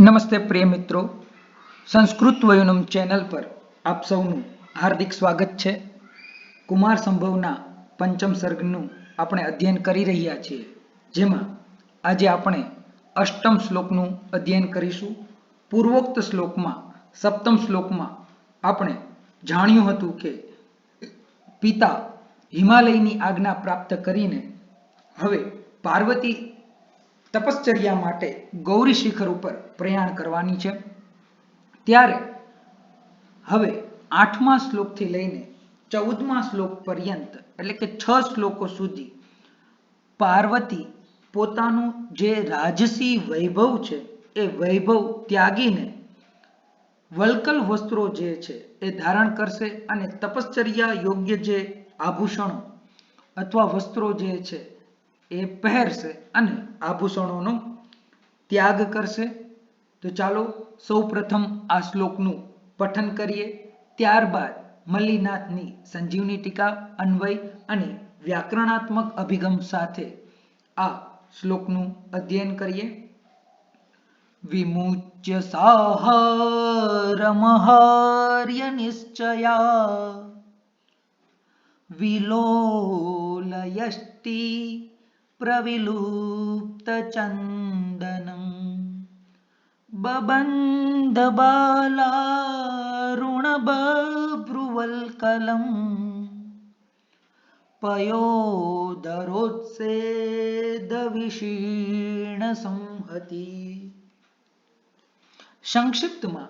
નમસ્તે પ્રિય મિત્રો. સંસ્કૃત વયુનમ ચેનલ પર આપ સૌનું હાર્દિક સ્વાગત છે. કુમાર સંભવના પંચમ સર્ગનું આપણે અધ્યયન કરી રહ્યા છીએ. જેમાં આજે આપણે અષ્ટમ શ્લોકનું અધ્યયન કરીશું. પૂર્વોક્ત શ્લોકમાં, સપ્તમ શ્લોકમાં આપણે જાણ્યું હતું કે પિતા હિમાલયની આજ્ઞા પ્રાપ્ત કરીને હવે પાર્વતી તપશ્ચર્યા માટે ગૌરી શિખર ઉપર પ્રયાણ કરવાની છે. ત્યારે હવે આઠમા શ્લોકથી લઈને ચૌદમા શ્લોક પર્યંત, એટલે કે છ શ્લોકો સુધી પાર્વતી પોતાનું જે રાજસી વૈભવ છે, એ વૈભવ ત્યાગીને વલ્કલ વસ્ત્રો જે છે એ ધારણ કરશે અને તપશ્ચર્યા યોગ્ય જે આભૂષણો અથવા વસ્ત્રો જે છે એ પહેરશે અને આભૂષણોનો ત્યાગ કરશે. તો ચાલો સૌ પ્રથમ આ શ્લોકનું પઠન કરીએ. ત્યારબાદ મલ્લીનાથની સંજીવની ટીકા, અન્વય અને વ્યાકરણાત્મક અભિગમ સાથે આ શ્લોકનું અધ્યયન કરીએ. વિમુચ્ય સાહરમહાર્ય નિશ્ચયા વિલોલયષ્ટિ प्रविलुप्तचन्दनं। बबन्धबालारुणबभ्रुवल्कलम् પયોદરોત્સેદવિષીણસંહતિ સંક્ષિપ્તમાં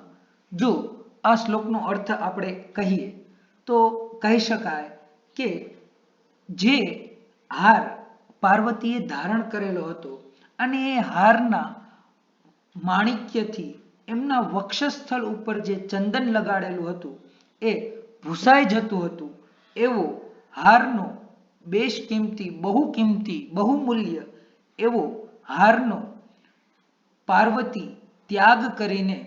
જો આ શ્લોકનો અર્થ આપણે કહીએ તો કહી શકાય કે જે હાર પાર્વતીએ ધારણ કરેલો હતો અને એ હારના માણિક્યથી એમના વક્ષસ્થળ ઉપર જે ચંદન લગાડેલું હતું, એ ભૂસાઈ જતું હતું. એવો હારનો બેશ કિંમતી બહુ કિંમતી બહુમૂલ્ય એવો હારનો પાર્વતી ત્યાગ કરીને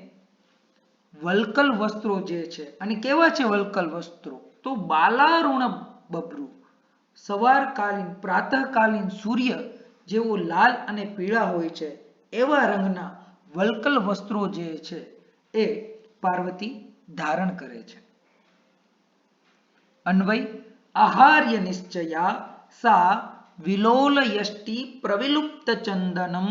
વલ્કલ વસ્ત્રો જે છે, અને કેવા છે વલ્કલ વસ્ત્રો? તો બાલારુણ બભ્રુ સવારકાલીન, પ્રાતઃકાલીન સૂર્ય જેવો લાલ અને પીળા હોય છે. એવા રંગના વલ્કલ વસ્ત્રો જે છે એ પાર્વતી ધારણ કરે છે. અન્વય, આહાર્ય નિશ્ચયા સા વિલોલયષ્ટિ પ્રવિલુપ્ત ચંદનમ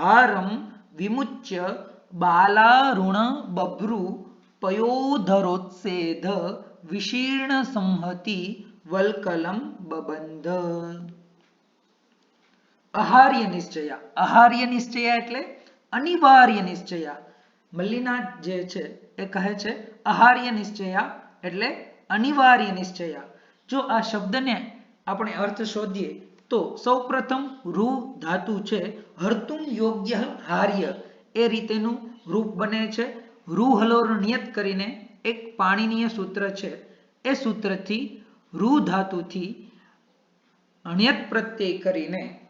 હારમ વિમુચ્ય બાલારુણ બભ્રુ પયોધરોત્સેધ વિશીર્ણ સંહતિ વલ્કલમ બબંધ અહાર્ય નિશ્ચયા અહાર્ય નિશ્ચયા એટલે અનિવાર્ય નિશ્ચયા મલ્લીનાથ જે છે એ કહે છે અહાર્ય નિશ્ચયા એટલે અનિવાર્ય નિશ્ચયા જો આ શબ્દને આપણે અર્થ શોધીએ તો સૌપ્રથમ રૂ ધાતુ છે હર્તુમ યોગ્ય હાર્ય એ રીતેનું રૂપ બને છે. રૂ હલોર નિયત કરીને એક પાણીનીય સૂત્ર છે. એ સૂત્રથી રૂ ધાતુથી અણ્યત પ્રત્યય કરીને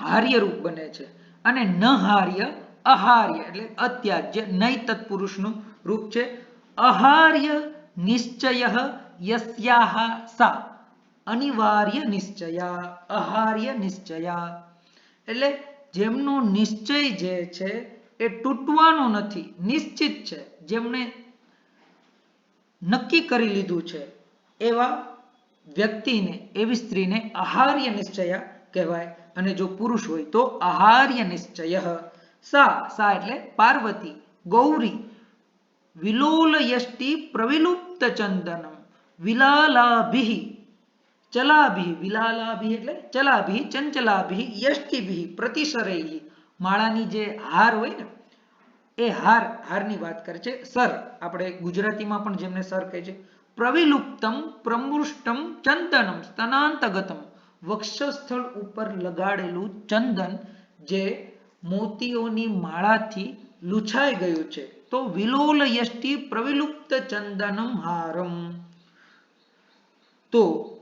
હાર્ય રૂપ બને છે. અને ન હાર્ય, અહાર્ય એટલે અત્યાજ્ય, નય તત્પુરુષનું રૂપ છે. અહાર્ય નિશ્ચય યસ્યાહ સા. અનિવાર્ય નિશ્ચયા, અહાર્ય નિશ્ચયા. એટલે જેમનો નિશ્ચય જે છે એ તૂટવાનો નથી, નિશ્ચિત છે. જેમણે નક્કી કરી લીધું છે એવા વ્યક્તિને, એવી સ્ત્રીને આહાર્ય નિશ્ચય કહેવાય. અને જો પુરુષ હોય તો આહાર્ય નિશ્ચય. સા સા એટલે પાર્વતી, ગૌરી, વિલોલયષ્ટિ પ્રવિલુપ્ત ચંદનમ, વિલાલાભિ, ચલાભિ, વિલાલાભિ એટલે ચલાભિ, ચંચલાભિ, યષ્ટિભિ પ્રતિસરૈ માળાની જે હાર હોય ને, એ હાર, હારની વાત કરે છે. સર, આપણે ગુજરાતીમાં પણ જેમને સર કહે છે પ્રવિલુપ્તમ, પ્રમૃષ્ટમ, ચંદનમ, સ્તનાંતગતમ. વક્ષસ્થળ ઉપર લગાડેલું ચંદન જે મોતીઓની માળાથી લૂછાઈ ગયું છે. તો વિલોલ યષ્ટિ પ્રવિલુપ્ત ચંદનમ હારમ. તો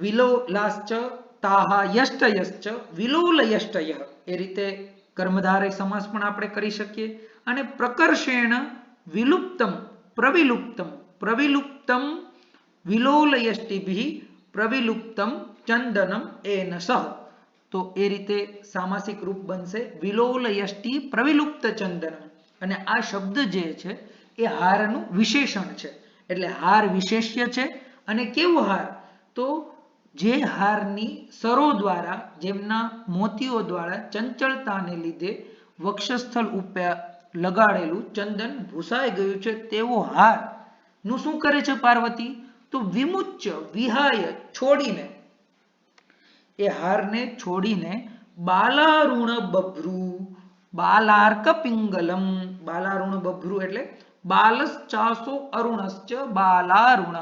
વિલોલાશ્ચ તાહા યષ્ટયશ્ચ, વિલોલયષ્ટય. એ રીતે કર્મધારય સમાસ પણ આપણે કરી શકીએ. અને પ્રકર્ષેણ વિલુપ્તમ, પ્રવિલુપ્તમ. પ્રવિલુપ્તમ વિલોલયષ્ટિભિ પ્રવિલુપ્તમ ચંદનમ એન સહ તો એ રીતે સામાસિક રૂપ બનશે વિલોલયષ્ટિ પ્રવિલુપ્ત ચંદનમ અને આ શબ્દ જે છે, એ હારનું વિશેષણ છે। એટલે હાર વિશેષ્ય છે અને કેવો હાર? તો જે હારની સરો દ્વારા, જેમના મોતીઓ દ્વારા ચંચળતાને લીધે વક્ષસ્થળ ઉપર લગાડેલું ચંદન ભૂસાઈ ગયું છે, તેવો હાર નું શું કરે છે પાર્વતી? તો વિમુચ્ચ, વિહાય, છોડીને. એ હારને છોડીને બાલારુણ બભ્રુ, બાલાર્ક પિંગલમ. બાલારુણ બભ્રુ એટલે બાલસ ચાસો અરુણશ્ચ બાલારુણ.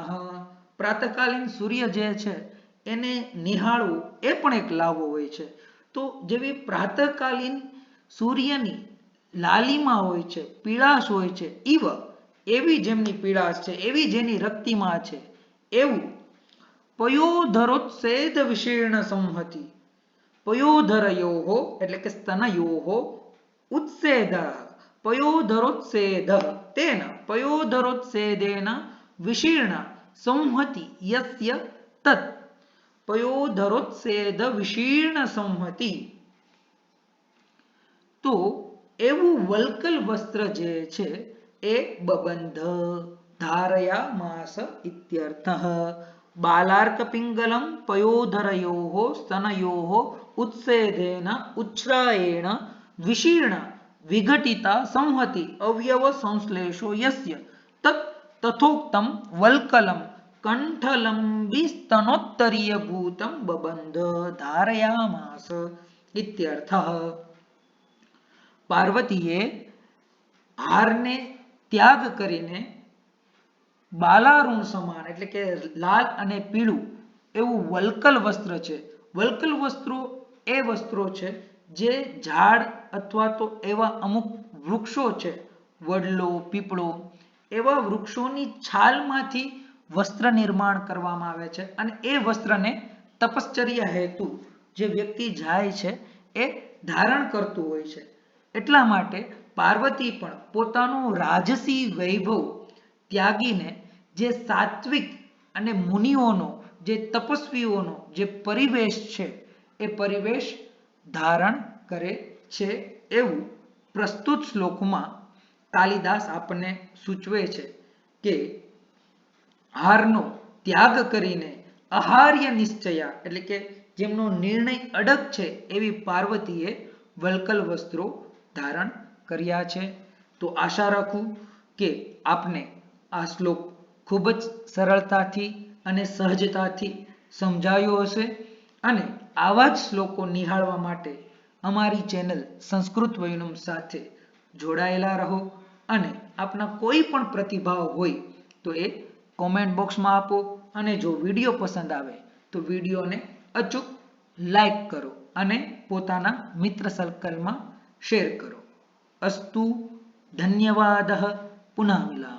પ્રાતકાલીન સૂર્ય જે છે, એને નિહાળવું, એ પણ એક લાવો હોય છે. તો જેવી પ્રાતકાલીન સૂર્યની લાલીમાં હોય છે, પીળાશ હોય છે, ઈવ એવી જેમની પીડા છે, એવી જેની રક્તિમાં છે, એવું. પયોધરોત્સેદ વિશીર્ણ સંહતિ. પયોધરયોહો એટલે કે સ્તનયોહો ઉત્સેદ. પયોધરોત્સેદ. તેન, પયોધરોત્સેદેન વિશીર્ણ સંહતિ યસ્ય તત. પયોધરોત્સેદ વિશીર્ણ સંહતિ. તો એવું વલ્કલ વસ્ત્ર જે છે એ બબંધ. ધારયામાસ ઇત્યર્થ. બાલાર્ક પિંગલમ પયોધરયો સ્તનયો ઉત્સેદેન ઉચ્છ્રાયેણ વિશીર્ણ વિઘટિતા સંહતિ અવયવ સંશ્લેષો યસ્ય. તત તથોક્તમ વલ્કલમ કંઠલંબી સ્તનોત્તરીય ભૂતમ બબંધ. ધારયામાસ ઇત્યર્થ. પાર્વતીએ હારને ત્યાગ કરીને બાલારૂણ સમાન, એટલે કે લાલ અને પીળું, એવું વલ્કલ વસ્ત્ર છે. વલ્કલ વસ્ત્રો એ વસ્ત્રો છે જે ઝાડ અથવા તો એવા અમુક વૃક્ષો છે, વડલો, પીપળો, એવા વૃક્ષોની છાલમાંથી વસ્ત્ર નિર્માણ કરવામાં આવે છે અને એ વસ્ત્રને તપશ્ચર્યા હેતુ જે વ્યક્તિ જાય છે એ ધારણ કરતું હોય છે. એટલા માટે પાર્વતી પણ પોતાનું રાજસી વૈભવ ત્યાગીને જે સાત્વિક અને મુનિઓનો, જે તપસ્વીઓનો જે પરિવેશ છે, એ પરિવેશ ધારણ કરે છે એવું પ્રસ્તુત શ્લોકમાં કાલિદાસ આપણને સૂચવે છે કે હારનો ત્યાગ કરીને આહાર્ય નિશ્ચયા, એટલે કે જેમનો નિર્ણય અડગ છે એવી પાર્વતીએ વલ્કલ વસ્ત્રો ધારણ કર્યા છે, તો આશા રાખું કે આપને આ શ્લોક ખૂબ જ સરળતાથી અને સહજતાથી સમજાયો હશે અને આવા જ શ્લોકો નિહાળવા માટે અમારી ચેનલ સંસ્કૃત વૈનમ સાથે જોડાયેલા રહો અને આપના કોઈ પણ પ્રતિભાવ હોય તો એ કોમેન્ટ બોક્સમાં આપો અને જો વીડિયો પસંદ આવે તો વિડીયોને અચૂક લાઈક કરો અને પોતાના મિત્ર સર્કલમાં શેર કરો. अस्तु धन्यवादः पुनः मिलामः।